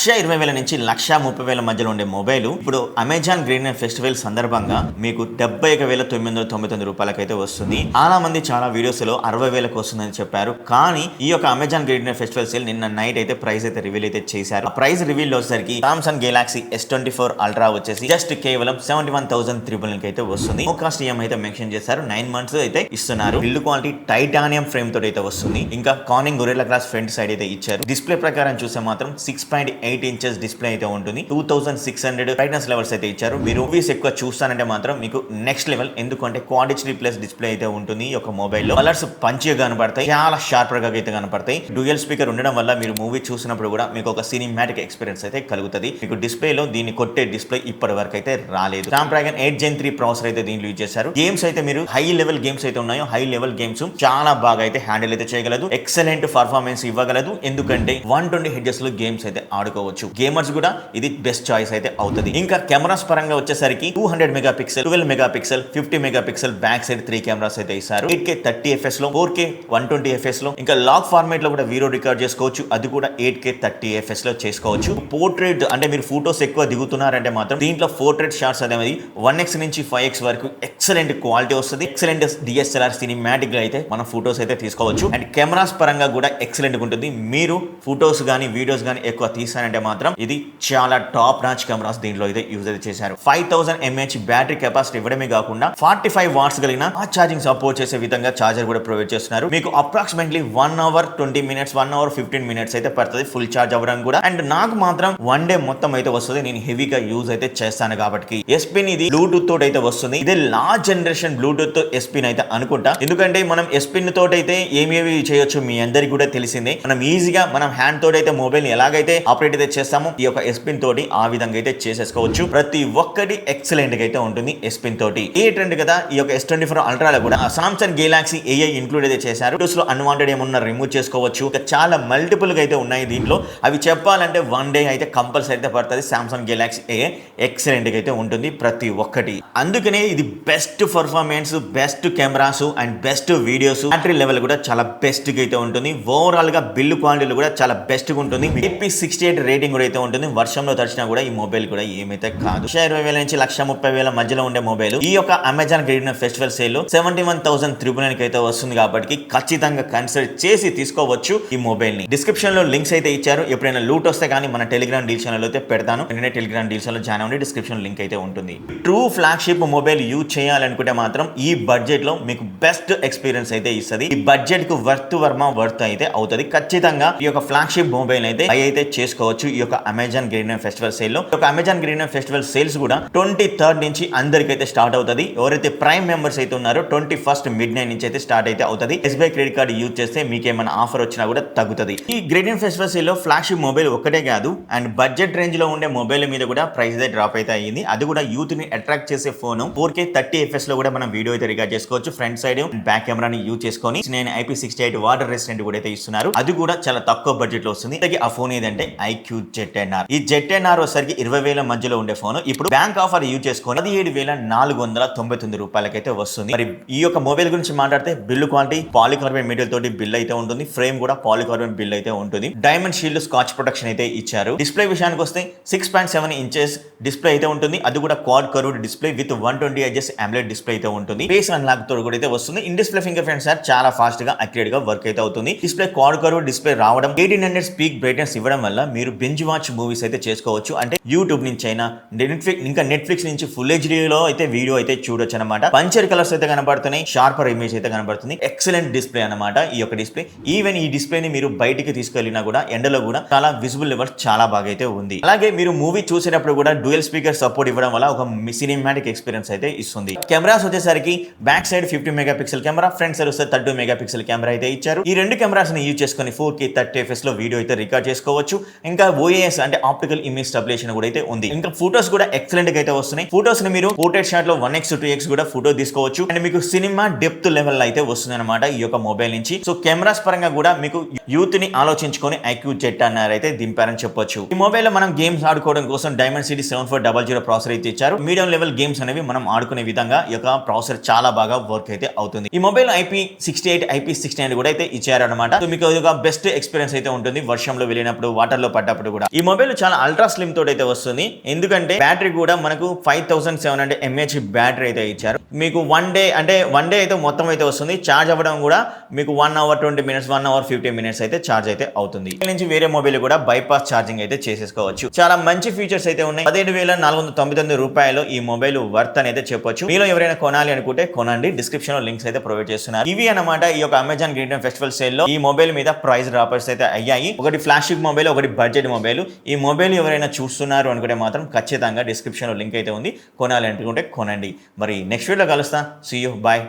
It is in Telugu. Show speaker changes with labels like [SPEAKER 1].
[SPEAKER 1] లక్ష ఇరవై వేల నుంచి లక్ష ముప్పై వేల మధ్యలో ఉండే మొబైల్ ఇప్పుడు అమెజాన్ గ్రీన్ ఫెస్టివల్ సందర్భంగా మీకు డెబ్బై ఒక వేల తొమ్మిది వందల తొంభై తొమ్మిది రూపాయలకైతే వస్తుంది. చాలా మంది చాలా వీడియోస్లో అరవై వేలకు వస్తుందని చెప్పారు. కానీ ఈ యొక్క అమెజాన్ గ్రీన్ ఫెస్టివల్ సేల్ నిన్న నైట్ అయితే ప్రైస్ అయితే రివీల్ అయితే చేశారు. ఆ ప్రైస్ రివీల్ వచ్చేసరికి Samsung Galaxy S twenty four Ultra వచ్చేసి జస్ట్ కేవలం సెవెంటీ వన్ థౌసండ్ త్రిబుల్ అయితే వస్తుంది. ఒక కాస్ట్ ఈఎంఐ అయితే మెన్షన్ చేశారు. నైన్ మంత్స్ అయితే ఇస్తున్నారు. బిల్డ్ క్వాలిటీ టైటానియం ఫ్రేమ్ తోటి అయితే వస్తుంది. ఇంకా Corning Gorilla glass front side అయితే ఇచ్చారు. డిస్ప్లే ప్రకారం చూస్తే మాత్రం six point eight inches display అయితే ఉంటుంది. Two thousand six hundred brightness levels అయితే ఇచ్చారు. మీరు మూవీస్ ఎక్కువ చూస్తానంటే మాత్రం మీకు నెక్స్ట్ లెవెల్ ఎందుకంటే క్వాడ్ ప్లస్ డిస్ప్లే అయితే ఉంటుంది ఈ యొక్క మొబైల్లో. కలర్స్ పంచిగా కనపడతాయి. చాలా షార్ప్గా అయితే కనపడతాయి. డ్యూయల్ స్పీకర్ ఉండడం వల్ల మీరు మూవీ చూసినప్పుడు కూడా మీకు ఒక సినిమాటిక్ ఎక్స్పీరియన్స్ అయితే కలుగుతుంది. మీకు డిస్ప్లే లో దీన్ని కొట్టే డిస్ప్లే ఇప్పటి వరకు అయితే రాలేదు. Snapdragon eight gen three processor అయితే దీంట్లో యూజ్ చేశారు. గేమ్స్ అయితే మీరు హై లెవెల్ గేమ్స్ అయితే ఉన్నాయో హై లెవెల్ గేమ్స్ చాలా బాగా అయితే హ్యాండిల్ అయితే చేయగలదు. ఎక్సలెంట్ పర్ఫార్మెన్స్ ఇవ్వగలదు. ఎందుకంటే వన్ ట్వంటీ హెడ్జెస్లో గేమ్స్ అయితే అనుకోవచ్చు గేమర్స్ కూడా ఇది బెస్ట్ చాయిస్ అయితే అవుతుంది. ఇంకా కెమెరాస్ పరంగా వచ్చేసరికి two hundred mega pixel twelve mega pixel fifty mega pixel back side three cameras అయితే ఇస్తారు. ఎయిట్ కే థర్టీ ఎఫ్ఎస్లో ఫోర్ కే వన్ ట్వంటీ ఎఫ్ఎస్లో ఇంకా లాక్ ఫార్మేట్లో కూడా వీడియో రికార్డ్ చేసుకోవచ్చు. అది కూడా ఎయిట్ కే థర్టీ ఎఫ్ఎస్లో చేసుకోవచ్చు. పోర్ట్రేట్ అంటే మీరు ఫోటోస్ ఎక్కువ దిగుతున్నారంటే మాత్రం దీంట్లో పోర్ట్రేట్ షాట్స్ అనేది వన్ ఎక్స్ నుంచి ఫైవ్ ఎక్స్ వరకు ఎక్సలెంట్ క్వాలిటీ వస్తుంది. ఎక్సలెంట్ డిఎస్ఎల్ఆర్ సినిమాటిక్గా అయితే మనం ఫోటోస్ అయితే తీసుకోవచ్చు. అండ్ కెమెరాస్ పరంగా కూడా ఎక్సలెంట్ ఉంటుంది. మీరు ఫోటోస్ కానీ వీడియోస్ కానీ ఎక్కువ తీసారంటే మాత్రం ఇది చాలా టాప్ నాచ్ కెమెరాస్ దీంట్లో అయితే యూజ్ అయితే చేశారు. Five thousand mAh battery capacity ఇవ్వడమే కాకుండా ఫార్టీ ఫైవ్ వాట్స్ కలిగిన ఆ ఛార్జింగ్ సపోర్ట్ చేసే విధంగా చార్జర్ కూడా ప్రొవైడ్ చేస్తున్నారు. మీకు approximately one hour twenty minutes one hour fifteen minutes అయితే పడుతుంది ఫుల్ ఛార్జ్ అవ్వడానికి కూడా. అండ్ నాకు మాత్రం వన్ డే మొత్తం అయితే వస్తుంది. నేను హెవీగా యూజ్ అయితే చేస్తాను కాబట్టి ఎస్పిన్ ఇది బ్లూటూత్ తోటి అయితే వస్తుంది. ఇది లాస్ట్ జనరేషన్ బ్లూటూత్ ఎస్పిన్ అయితే అనుకుంటా. ఎందుకంటే మనం ఎస్పిన్ తోటి అయితే ఏమేమి చేయొచ్చు మీ అందరికి కూడా తెలిసిందే. మనం ఈజీగా మనం హ్యాండ్ తోటి అయితే మొబైల్ ఎలాగైతే ఆపరేట్ అయితే చేస్తామో ఈ యొక్క ఎస్పిన్ తోటి ఆ విధంగా అయితే చేసేసుకోవచ్చు. ప్రతి ఒక్కటి ఎక్సలెంట్గా అయితే ఉంటుంది ఎస్పిన్ తోటి. ఏ ట్రెండ్ కదా ఈ యొక్క ఎస్ ట్వంటీ ఫోర్ అల్ట్రాలో కూడా సామ్సంగ్ గెలాక్సీ ఏఐ ఇంక్లూడ్ అయితే చేశారు. టూస్లో అన్వాంటెడ్ ఏమన్నా రిమూవ్ చేసుకోవచ్చు. చాలా మల్టిపుల్గా అయితే ఉన్నాయి దీంట్లో. అవి చెప్పాలంటే వన్ డే అయితే కంపల్సరీ అయితే పడుతుంది సామ్సంగ్ గెలాక్సీ ఏ ఎక్సలెంట్గా అయితే ఉంటుంది ప్రతి ఒక్కటి. అందుకనే ఇది best performance best cameras and best videos battery level కూడా చాలా బెస్ట్గా అయితే ఉంటుంది. ఓవరాల్గా బిల్డ్ క్వాలిటీలు కూడా చాలా బెస్ట్గా ఉంటుంది. ఏపీ సిక్స్టీ ఎయిట్ రేటింగ్ కూడా అయితే ఉంటుంది. వర్షంలో తడిచినా కూడా ఈ మొబైల్ కూడా ఏమైతే కాదు. లక్ష ఇరవై వేల నుంచి లక్ష ముప్పై వేల మధ్యలో ఉండే మొబైల్ ఈ యొక్క అమెజాన్ గ్రీన్ ఫెస్టివల్ సేల్లో seventy one thousand triple nine అయితే వస్తుంది కాబట్టి ఖచ్చితంగా కన్సిడర్ చేసి తీసుకోవచ్చు ఈ మొబైల్ని. డిస్క్రిప్షన్లో లింక్స్ అయితే ఇచ్చారు. ఎప్పుడైనా లూట్ వస్తే కానీ మన టెలిగ్రామ్ డీల్ ఛానల్ అయితే పెడతాను. వెంటనే టెలిగ్రామ్ డీల్ ఛానల్ జాయిన్ అవ్వండి. డిస్క్రిప్షన్ లింక్ అయితే ఉంటుంది. ట్రూ ఫ్లాగ్షిప్ మొబైల్ యూజ్ చేయాలనుకుంటే మాత్రం ఈ బడ్జెట్లో మీకు బెస్ట్ ఎక్స్పీరియన్స్ అయితే ఇస్తుంది. ఈ బడ్జెట్కు వర్త్ వర్మ వర్త్ అయితే అవుతుంది. ఖచ్చితంగా ఈ యొక్క ఫ్లాగ్షిప్ మొబైల్ అయితే అయితే చేసుకోవచ్చు. ఈ యొక్క అమెజాన్ గ్రీన్ ఫెస్టివల్ సేల్లో. ఈ యొక్క అమెజాన్ గ్రీన్ ఫెస్టివల్ సేల్స్ కూడా ట్వంటీ థర్డ్ నుంచి అందరికైతే స్టార్ట్ అవుతుంది. ఎవరైతే ప్రైమ్ మెంబర్స్ అయితే ఉన్నారో ట్వంటీ ఫస్ట్ మిడ్ నైన్ నుంచి అయితే స్టార్ట్ అయితే అవుతుంది. ఎస్బీఐ క్రెడిట్ కార్డు యూజ్ చేస్తే మీకు ఏమైనా ఆఫర్ వచ్చినా కూడా తగ్గుతుంది. ఈ గ్రీన్ ఫెస్టివల్ సేల్లో ఫ్లాగ్షిప్ మొబైల్ ఒక్కటే కాదు అండ్ బడ్జెట్ రేంజ్లో ఉండే మొబైల్ మీద కూడా ప్రైస్ అయితే డ్రాప్ అయితే అయ్యింది. అది కూడా యూత్ని అట్రాక్ట్ చేసే ఫోన్ ఫోర్ కే థర్టీ ఎఫ్ఎస్లో కూడా మనం వీడియో అయితే రికార్డ్ చేసుకోవచ్చు. ఫ్రంట్ సైడ్ బ్యాక్ కెమెరాని యూజ్ చేసుకొని నేను IP sixty eight water resistant కూడా అయితే ఇస్తున్నారు. అది కూడా చాలా తక్కువ బడ్జెట్లో వస్తుంది. ఆ ఫోన్ ఏదంటే ఐక్యూ జెట్ ఎన్ఆర్ ఈ జెట్ ఎన్ఆర్ ఇరవై వేల మధ్యలో ఉండే ఫోన్ ఇప్పుడు బ్యాంక్ ఆఫర్ యూజ్ చేసుకొని పదిహేడు వేల నాలుగు వందల తొంభై తొమ్మిది రూపాయలకైతే వస్తుంది. మరి ఈ యొక్క మొబైల్ గురించి మాట్లాడితే బిల్లు క్వాలిటీ పాలికార్బన్ మెటీరియల్ తోటి బిల్ అయితే ఉంటుంది. ఫ్రేమ్ కూడా పాలికార్బన్ బిల్ అయితే ఉంటుంది. డైమండ్ షీల్డ్ స్కాచ్ ప్రొటెక్షన్ అయితే ఇచ్చారు. డిస్ప్లే విషయానికి వస్తే six point seven inches display అయితే ఉంటుంది. అది కూడా quad curved display with one twenty HS AMOLED display అయితే ఉంటుంది. ఫేస్ అన్లాక్ తోడు కూడా అయితే వస్తుంది. In display fingerprint sir చాలా ఫాస్ట్గా అక్యురేట్గా వర్క్ అయితే అవుతుంది. డిస్ప్లే క్వాడ్ కర్వ్ డిస్ప్లే రావడం ఎయిటీన్ హండ్రెడ్ స్పీక్ బ్రైట్నెస్ ఇవ్వడం వల్ల మీరు బెంజ్ వాచ్ మూవీస్ అయితే చేసుకోవచ్చు. అంటే యూట్యూబ్ నుంచి అయినా నెట్ఫ్లిక్స్ ఇంకా నెట్ఫ్లిక్స్ నుంచి ఫుల్ హెచ్డీలో అయితే వీడియో అయితే చూడొచ్చు అనమాట పంచర్ కలర్స్ అయితే కనబడుతున్నాయి షార్పర్ ఇమేజ్ అయితే కనబడుతుంది ఎక్సలెంట్ డిస్ప్లే అనమాట ఈ యొక్క డిస్ప్లే ఈవెన్ ఈ డిస్ప్లేని మీరు బయటికి తీసుకెళ్ళినా కూడా ఎండలో కూడా చాలా విజిబుల్ లెవెల్ చాలా బాగా అయితే ఉంది. అలాగే మీరు మూవీ చూసేటప్పుడు కూడా డ్యూయల్ స్పీకర్ సపోర్ట్ ఇవ్వడం వల్ల ఒక సినిమాటిక్ ఎక్స్పీరియన్స్ అయితే ఇస్తుంది. కెమెరాస్ వచ్చేసరికి back side fifty mega pixel camera front side వస్తే థర్టీ మెగా పిక్సెల్ కెమెరా అయితే ఇచ్చారు. ఈ రెండు కెమెరాస్ని యూజ్ చేసుకొని ఫోర్కి థర్టీ ఎఫ్ఎస్లో వీడియో అయితే రికార్డ్ చేసుకోవచ్చు. ఇంకా ఓఏఎస్ అంటే ఆప్టికల్ ఇమేజ్ స్టబిలేషన్ కూడా అయితే ఉంది. ఇంకా ఫోటోస్ కూడా ఎక్సలెంట్గా అయితే వస్తున్నాయి. ఫోటోస్ని మీరు పోర్ట్రేట్ షాట్లో వన్ ఎక్స్ టూ ఎక్స్ కూడా ఫోటో తీసుకోవచ్చు. అండ్ మీకు సినిమా డెప్త్ లెవెల్ అయితే వస్తుంది అనమాట ఈ యొక్క మొబైల్ నుంచి. సో కెమెరాస్ పరంగా కూడా మీకు యూత్ని ఆలోచించుకొని ఐక్యూ జెట్ అన్నారు అయితే దింపారని చెప్పొచ్చు. ఈ మొబైల్లో మనం గేమ్స్ ఆడుకోవడం కోసం Dimensity seven four double zero processor అయితే ఇచ్చారు. మీడియం లెవెల్ గేమ్స్ అనేవి మనం ఆడుకునే విధంగా ఈ యొక్క ప్రాసెసర్ చాలా బాగా వర్క్ అయితే అవుతుంది. ఈ mobile IP sixty eight IP sixty nine కూడా అయితే ఇచ్చారనమాట సో మీకు ఒక బెస్ట్ ఎక్స్పీరియన్స్ అయితే ఉంటుంది. వర్షంలో వెళ్ళినప్పుడు వాటర్లో పడ్డ పడ్డప్పుడు కూడా. ఈ మొబైల్ చాలా అల్ట్రా స్లిమ్ తోటి అయితే వస్తుంది. ఎందుకంటే బ్యాటరీ కూడా మనకు five thousand seven hundred mAh battery అయితే ఇచ్చారు. మీకు వన్ డే అంటే వన్ డే అయితే మొత్తం అయితే వస్తుంది. ఛార్జ్ అవ్వడం కూడా మీకు one hour twenty minutes one hour fifty minutes అయితే ఛార్జ్ అయితే అవుతుంది. నుంచి వేరే మొబైల్ కూడా బైపాస్ ఛార్జింగ్ అయితే చేసేసుకోవచ్చు. చాలా మంచి ఫీచర్స్ అయితే ఉన్నాయి. పదిహేడు వేల నాలుగు వందల తొంభై తొమ్మిది రూపాయలు ఈ మొబైల్ వర్త్ అని అయితే చెప్పొచ్చు. మీలో ఎవరైనా కొనాలి అనుకుంటే కొనండి. డిస్క్రిప్షన్లో లింక్స్ అయితే ప్రొవైడ్ చేస్తున్నారు. ఇవి అన్నమాట ఈ యొక్క అమెజాన్ గ్రీన్ ఫెస్టివల్ సేల్లో ఈ మొబైల్ మీద ప్రైస్ డ్రాపర్స్ అయితే అయ్యాయి. ఒకటి ఫ్లాషిప్ మొబైల్ ఒకటి బడ్జెట్ మొబైల్. ఈ మొబైల్ ఎవరైనా చూస్తున్నారు అనుకుంటే మాత్రం ఖచ్చితంగా డిస్క్రిప్షన్లో లింక్ అయితే ఉంది. కొనాలి అనుకుంటే కొనండి. మరి నెక్స్ట్ వీడియోలో కలుస్తా. See you bye